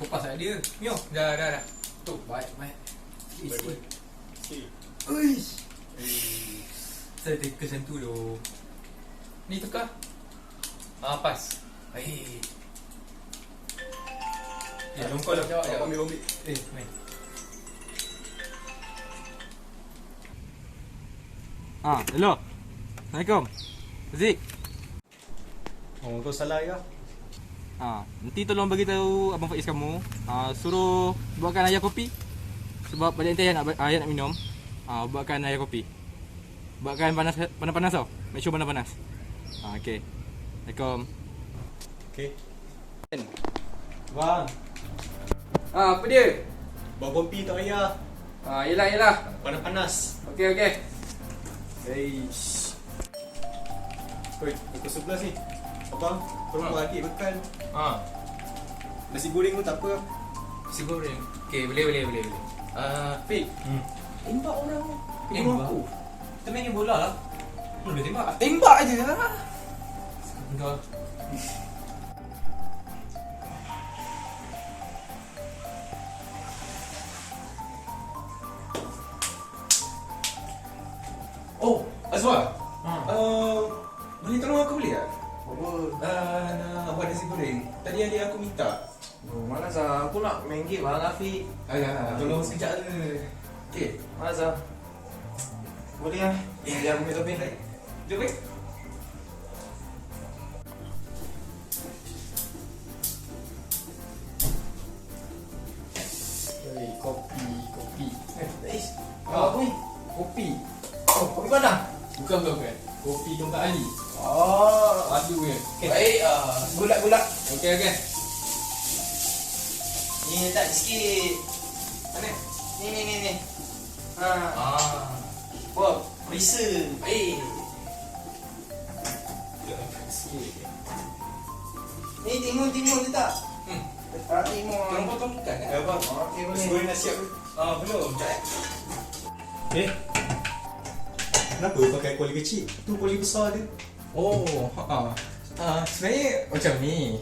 Eh kau pas dia Mio Dah dah dah Tu baik baik Baik, baik. Sikit. Uish Eh, Saya teka macam tu tu Ni tukar Ah pas Baik Ya belum kau dah Jawab, jawab, ambil, ambil. Eh main Ah, hello. Assalamualaikum. Zik. Oh, kau salah ya. Ah, nanti tolong bagi tahu abang Faiz kamu, ah suruh buatkan air kopi. Sebab balik nanti ayah nak ayah nak minum. Ah, buatkan air kopi. Buatkan panas panas-panas tau. Make sure panas-panas. Ah, okey. Assalamualaikum. Okey. Bang, Ah apa dia? bawa kopi tak payah. Ah yelah yelah Panas-panas. Okey okey Eish. Oi, pukul 11 ni. Abang, tolong Ha. adik makan. Ah Nasi goreng pun tak apa. Nasi goreng Okey boleh boleh boleh boleh Ah Fik Hmm. Tembak orang Tembak? aku Kita main bola lah. Lu boleh tembak. Tembak je lah Kau. Oh Azwar Ha. uh, Boleh tolong aku boleh tak? Apa? Uh, nak buat nasi goreng Tadi adik aku minta Oh, malas lah. Aku nak main game lah, Rafiq. Ayah, tolong sekejap je Okay Malas lah. Boleh lah. Eh, Biar aku ambil topi. Jom baik Hey, kopi, kopi. Eh, Ais Ah, apa ni? Kopi Oh, kopi mana? Bukan bukan bukan Kopi tempat Ali Oh, Padu punya baik. ah. Gulak-gulak. Okey okey Ni letak sikit. Mana? Ni, ni, ni, ni. Ha. Ah Wah, perisa. Eh Ni timun, timun letak. Hmm Letak timun. Tolong potong bukan kan? Eh, abang. Okey, Nasi boleh. goreng dah siap. Ah belum eh. Eh. Kenapa pakai kuali kecil? Tu kuali besar dia. Oh ha. Ah, sebenarnya macam ni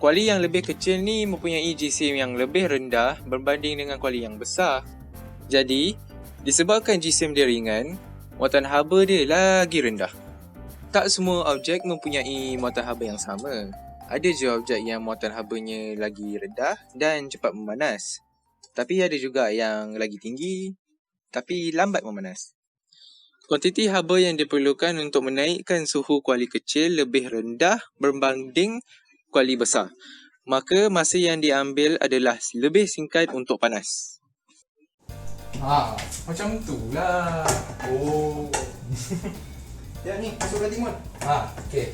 Kuali yang lebih kecil ni mempunyai jisim yang lebih rendah berbanding dengan kuali yang besar. Jadi, disebabkan jisim dia ringan, muatan haba dia lagi rendah. Tak semua objek mempunyai muatan haba yang sama. Ada je objek yang muatan habanya lagi rendah dan cepat memanas. Tapi ada juga yang lagi tinggi tapi lambat memanas. Kuantiti haba yang diperlukan untuk menaikkan suhu kuali kecil lebih rendah berbanding kuali besar. Maka masa yang diambil adalah lebih singkat untuk panas. Ha, macam tu lah. Oh. Ya ni, masukkan timun. Ha, okey.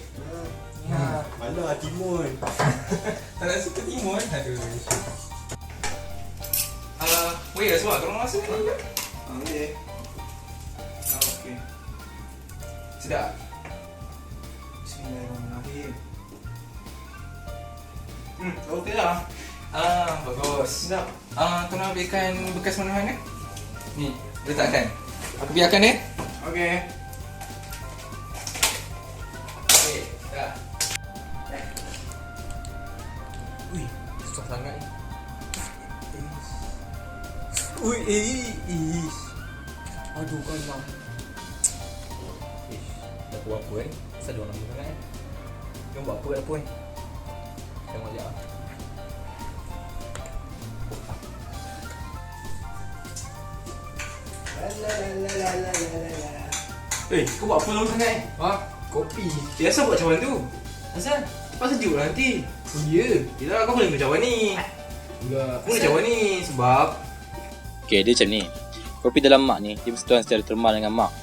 Ha. Alah, timun. Tak nak suka timun. Aduh. Ah, wait, Azwar, tolong masuk ni. Okey. Sedap. Bismillahirrahmanirrahim. Hmm, okey lah. Ah, bagus. Sedap. Ah, tolong ambilkan bekas menahan eh. Ni, letakkan. Aku biarkan eh. Okey. Okey, dah. Ui, susah sangat ni. Ui, eh, eh. Aduh, kalam. Ish, dah buat apa eh? Asal dia orang lama sangat eh? Dia buat apa kat dapur eh? Tengok sekejap lah. La la la la la la la la. Eh, kau buat apa lama sangat eh? Ha? Kopi. Biasa buat macam mana tu? Asal? Lepas sejuk lah nanti. Oh ya. Yelah, kau boleh macam ni. Enggak. Kau boleh macam ni sebab Okay, dia macam ni. Kopi dalam mak ni, dia bersentuhan secara termal dengan mak.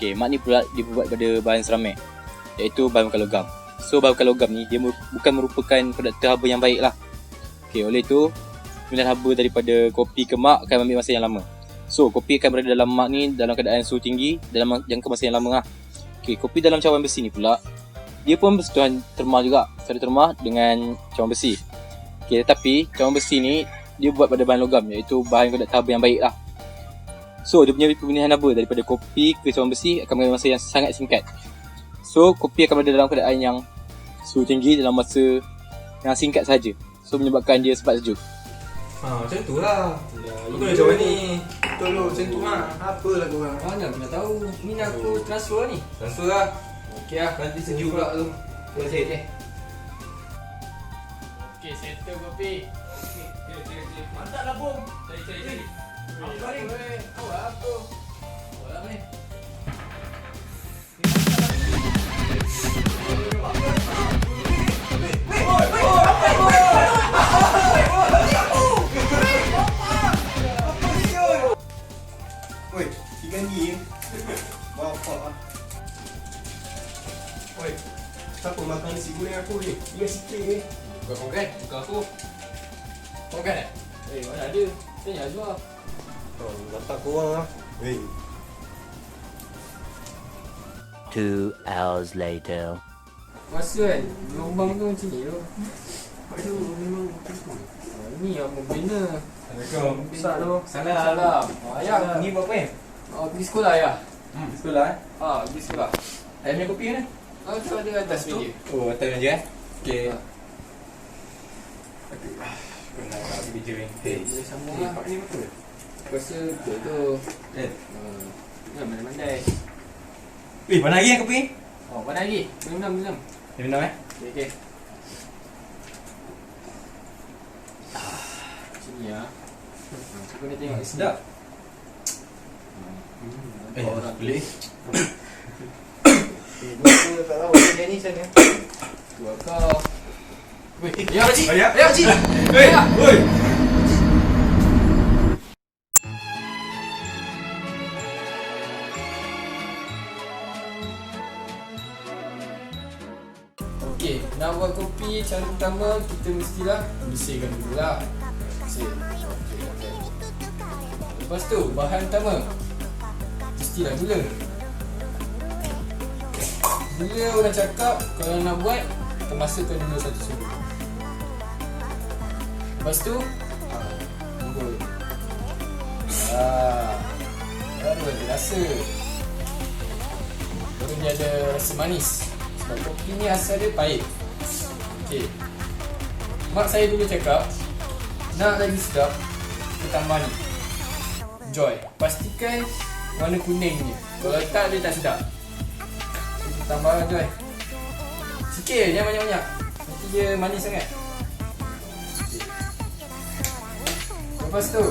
Okay, mak ni pula dibuat pada bahan seramik. Iaitu bahan bakar logam. So, bahan bakar logam ni, dia mer- bukan merupakan produktor haba yang baik lah. Okay, oleh itu, pemilihan haba daripada kopi ke mak akan ambil masa yang lama. So, kopi akan berada dalam mak ni dalam keadaan suhu tinggi dalam jangka masa yang lama lah. Okay, kopi dalam cawan besi ni pula dia pun bersentuhan termal juga. Satu termal dengan cawan besi. Okay, tetapi cawan besi ni dia buat pada bahan logam iaitu bahan kondak haba yang baik lah. So, dia punya pemilihan haba daripada kopi ke cawan besi akan mengambil masa yang sangat singkat. So, kopi akan berada dalam keadaan yang suhu tinggi dalam masa yang singkat saja. So, menyebabkan dia sempat sejuk. Ha, macam tu lah. Aku nak jawab ni. Betul lu, macam tu lah. Apa lah korang? Mana aku nak tahu. Ni nak aku transfer ni. Transfer lah. Okey lah. Nanti sejuk pula tu. Terima kasih. Okay. Okay, settle kopi. Mantap lah bom. Cari, cari, cari. Apa ni? Awak apa? Awak apa ni? Oi, ikan ni. Bapak. Oi, siapa makan nasi goreng aku ni? Dia sikit ni. Bukan kau kan? Bukan aku. Kau kan eh? Eh, mana ada? Tanya Azwar. Oh, lah. Hei, Two hours later. Masa kan? Lubang tu macam ni tu. aduh memang betul. Oh, ni yang membina. Assalamualaikum. Tu. Salam. Salam. Oh, ayah. Ni buat apa ya? Oh, pergi sekolah ayah. Hmm, sekolah eh. Ah, pergi sekolah. Ayam punya kopi mana? Ah, tu ada atas meja. Oh, atas meja eh. Okey. Ah. Aduh. Nak nak pergi kerja ni. Hei. Boleh sambung Ni lah. pak ni betul. Aku rasa betul tu. Eh. Hmm. Jangan mandai-mandai. Eh, mana lagi yang kopi? Oh, mana lagi? Minum, minum. Ni minum eh. Okey, okey. Sini ya. Hmm, Cuba ni tengok sini. Sedap. Hmm, Eh, orang boleh. Eh, dua tak tahu dia ni sana. Tu kau. Weh, ya Haji. Ya. Ya Haji. Hei, Okey, nak buat kopi cara pertama kita mestilah bersihkan dulu lah. Bersih. Okey, okey. Lepas tu bahan pertama mestilah gula. Gula orang cakap kalau nak buat kita masukkan dulu satu sudu. Lepas tu ah, tunggu. Ah, baru ada rasa. Baru dia ada rasa manis. Kopi ni asal dia pahit. Okey. Mak saya dulu cakap nak lagi sedap kita tambah ni. Joy. Pastikan warna kuning je. Kalau tak dia tak sedap. Kita tambah lah Joy. Sikit je, jangan banyak-banyak. Nanti dia manis sangat. Okey. Lepas tu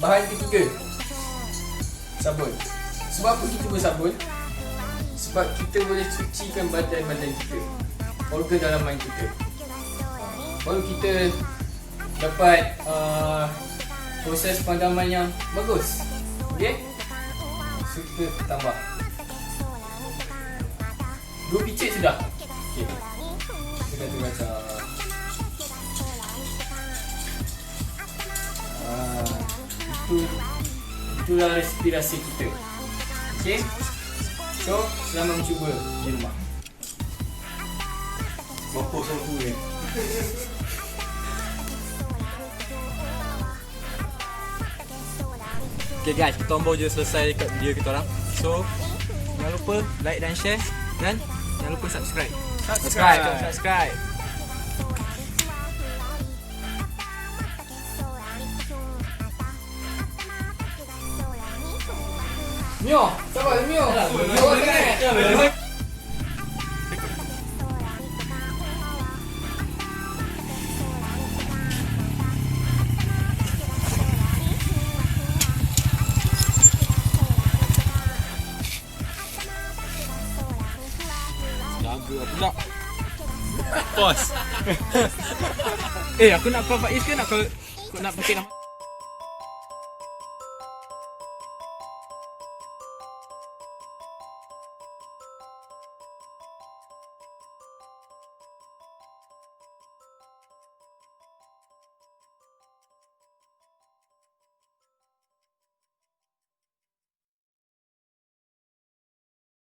bahan ketiga sabun. Sebab apa kita bersabun? Sebab kita boleh cucikan badan-badan kita. Organ dalaman kita. Baru kita dapat uh, proses pemadaman yang bagus. Okay So kita tambah. Dua picit sudah. Okay Kita kata macam ah, Itu Itulah respirasi kita. Okay So, selamat mencuba di rumah. Mampus aku ni. Okay guys, kita tombol je selesai kat video kita orang. So, jangan lupa like dan share dan jangan lupa subscribe. Subscribe, subscribe. Mio, sabar Mio. Mio sangat. Lagu pula. Pause. eh, aku nak call Faiz ke nak call nak pakai nama